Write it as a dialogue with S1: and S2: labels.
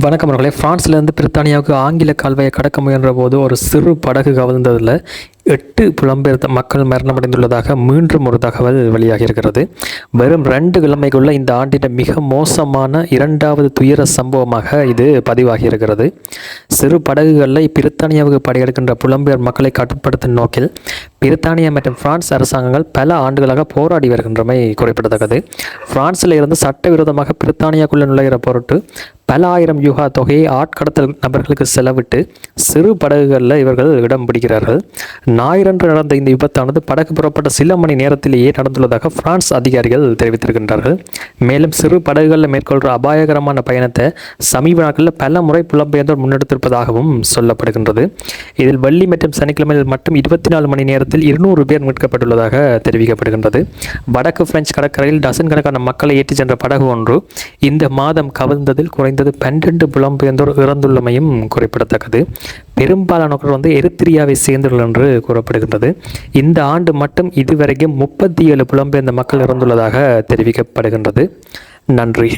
S1: வணக்கம் அவர்களே. பிரான்ஸ்லேருந்து பிரித்தானியாவுக்கு ஆங்கில கால்வாயை கடக்க முயன்ற போது ஒரு சிறு படகு கவிழ்ந்ததில் எட்டு புலம்பெயர்ந்த மக்கள் மரணமடைந்துள்ளதாக மீண்டும் ஒரு தகவல் வெளியாகி இருக்கிறது வெறும் ரெண்டு கிழமைக்குள்ள இந்த ஆண்டின் மிக மோசமான இரண்டாவது துயர சம்பவமாக இது பதிவாகி இருக்கிறது சிறு படகுகளில் பிரித்தானியாவுக்கு படையெடுக்கின்ற புலம்பெயர் மக்களை கட்டுப்படுத்தும் நோக்கில் பிரித்தானியா மற்றும் பிரான்ஸ் அரசாங்கங்கள் பல ஆண்டுகளாக போராடி வருகின்றமை குறிப்பிடத்தக்கது. பிரான்சில் இருந்து சட்டவிரோதமாக பிரித்தானியாக்குள்ள நுழைகிற பொருட்டு பல ஆயிரம் யூகா தொகையை ஆட்கடத்தல் நபர்களுக்கு செலவிட்டு சிறு படகுகளில் இவர்கள் இடம் பிடிக்கிறார்கள். ஞாயிறன்று நடந்த இந்த விபத்தானது படகு புறப்பட்ட சில மணி நேரத்திலேயே நடந்துள்ளதாக பிரான்ஸ் அதிகாரிகள் தெரிவித்திருக்கின்றார்கள். மேலும் சிறு படகுகளில் மேற்கொள்கிற அபாயகரமான பயணத்தை சமீப நாட்களில் பல முறை புலம்பெயர்ந்தோர் முன்னெடுத்திருப்பதாகவும் சொல்லப்படுகின்றது. இதில் வெள்ளி மற்றும் சனிக்கிழமையில் மட்டும் இருபத்தி நாலு மணி நேரத்தில் இருநூறு பேர் மீட்கப்பட்டுள்ளதாக தெரிவிக்கப்படுகின்றது. வடக்கு பிரெஞ்சு கடற்கரையில் டசன் கணக்கான மக்களை ஏற்றிச் சென்ற படகு ஒன்று இந்த மாதம் கவிழ்ந்ததில் குறைந்தது பன்னிரண்டு புலம்பெயர்ந்தோர் இறந்துள்ளமையும் குறிப்பிடத்தக்கது. பெரும்பாலானவர்கள் வந்து எரித்திரியாவை சேர்ந்துள்ளது என்று கூறப்படுகின்றது. இந்த ஆண்டு மட்டும் இதுவரைக்கும் முப்பத்தி ஏழு புலம்பெயர்ந்த மக்கள் இறந்துள்ளதாக தெரிவிக்கப்படுகின்றது. நன்றி.